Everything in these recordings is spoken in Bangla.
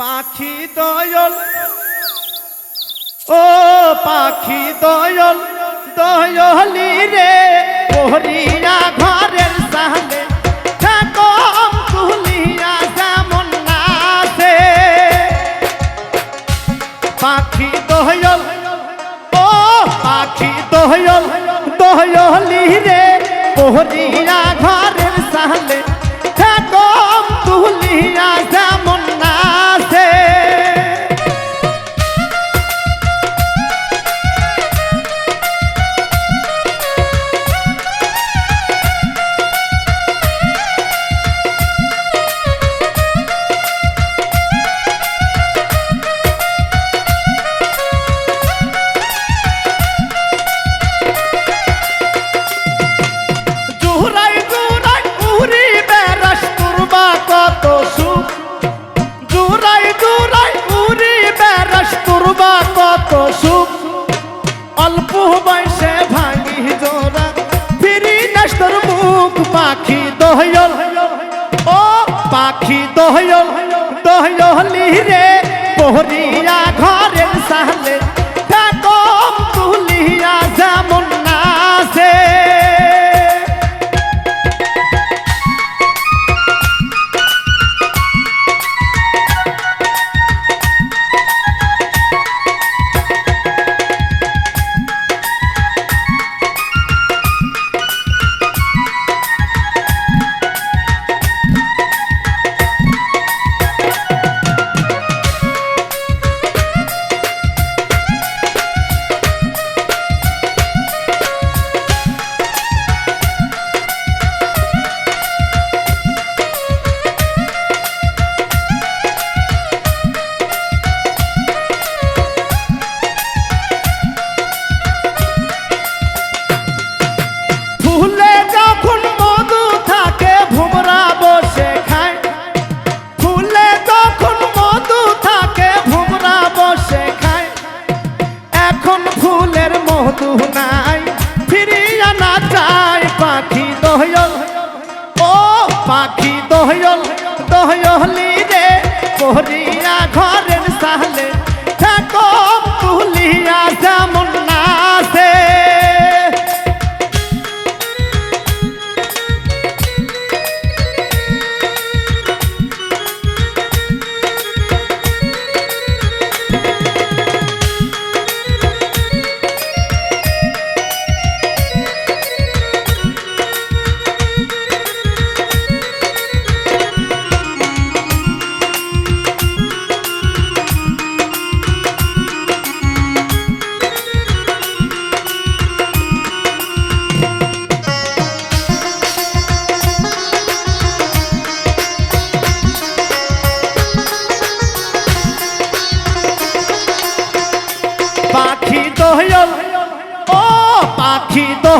পাখি দয়ল। ও পাখি দয়ল, দয়লি রে। ওহরিয়া ঘরের নাচে পাখি দয়ল, ও পাখি দয়ল, দয়লি রে। ঘরের পাখি দহয়ল দহয়লি রে পহরিয়া ঘরের সাহলে পাখি দহয়ল দহয়লি রে। পহরিয়া ঘরের সাহলে ঠাকম তুলিয়া যেমন নাচে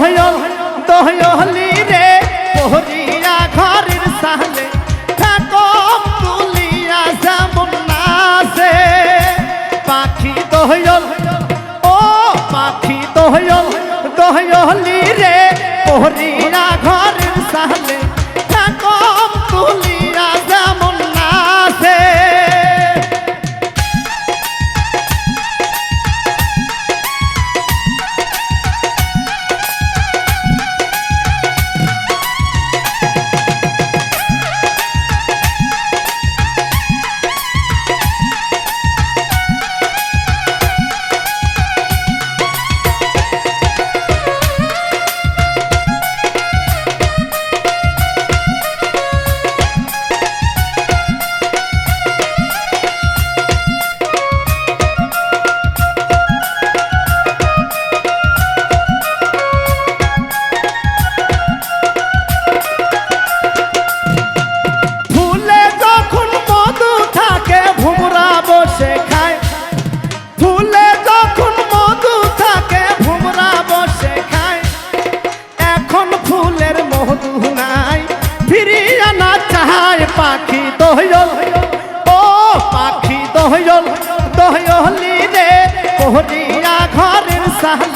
দহয়ল, দহয়লি রে, পহরিয়া ঘরের সাহলে থাকো, তুলিয়া যেমন নাচে। পাখি দহয়ল, ও পাখি দহয়ল, দহয়লি রে, পহরিয়া ঘরের সাহলে ঘরের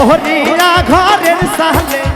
পহরিয়া ঘরের সালে